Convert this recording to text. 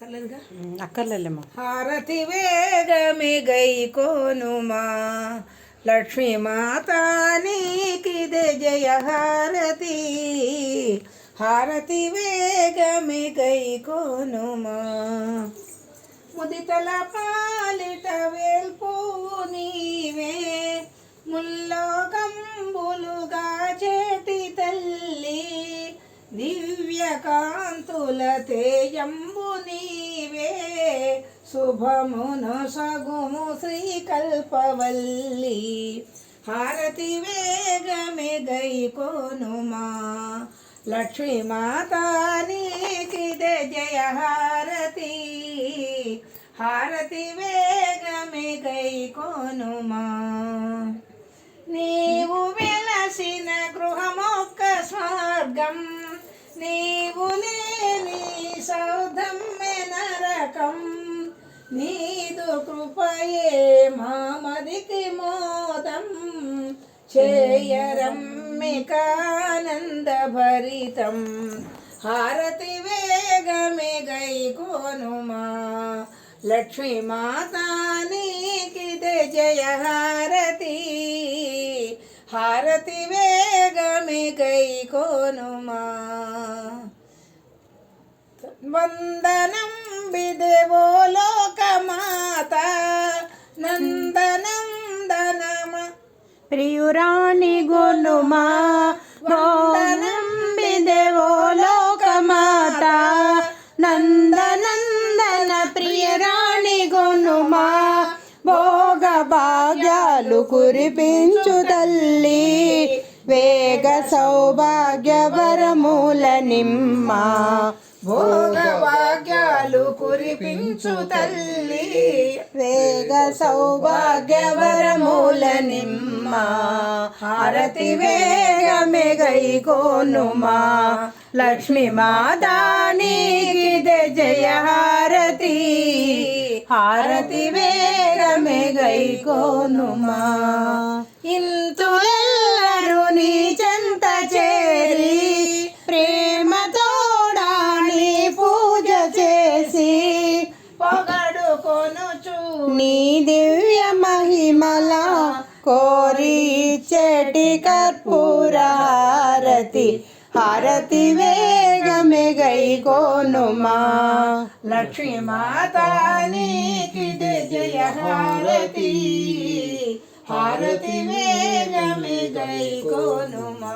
అక్కర్లేదుగా? అక్కర్లేమ్మా హారతి వేగమి గై కోనుమా లక్ష్మీ మాత నీకిదే జయ హారతి. హారతి వేగమి గై కోనుమా ముదితల పాలిట వేల్పు నీవే ముల్లోకంబులుగా చేటి దివ్యకాంతుల తేజంబు నీవే శుభమును సగుము శ్రీకల్పవల్లి. హారతి వేగమే గైకోనుమా కోనుమా నీకిదే జయ హారతి. హారతి వేగమే గైకోనుమా నీవు వెలసిన గృహమొక్క స్వర్గం నీవు లేని సౌధం నరకం నీదు కృపయే మామదికి మోదం. చేయరమ్మికానందభరితం హారతి వేగమే గై కోనుమా లక్ష్మీ మాతా నీకిదే జయ హారతి హారతి వేగమే గై కోనుమా వందనం విదేవో లోకమాత నందనం దనమ ప్రియురాణి గొనుమా కురిపించు తల్లి. వేగ సౌభాగ్య వరమూల నిమ్మ. భోగభాగ్యాలు కురిపించు తల్లి. వేగ సౌభాగ్య వరమూల నిమ్మ. హారతి వేగమే గై కోనుమా లక్ష్మీ మాదానికి జయ హారతి. హారతి వేగమే కైకోనుమా? ఇంతులెల్లరూ నీ చెంత చేరి ప్రేమతోడాని పూజ చేసి పొగడుకొనుచు నీ దివ్య మహిమల కోరి చెటి కర్పూర హారతి హారతి వేగమే గై కోనుమా లక్ష్మీ మాత నీకిదే జయ హారతి హారతి వేగమే గై కోనుమా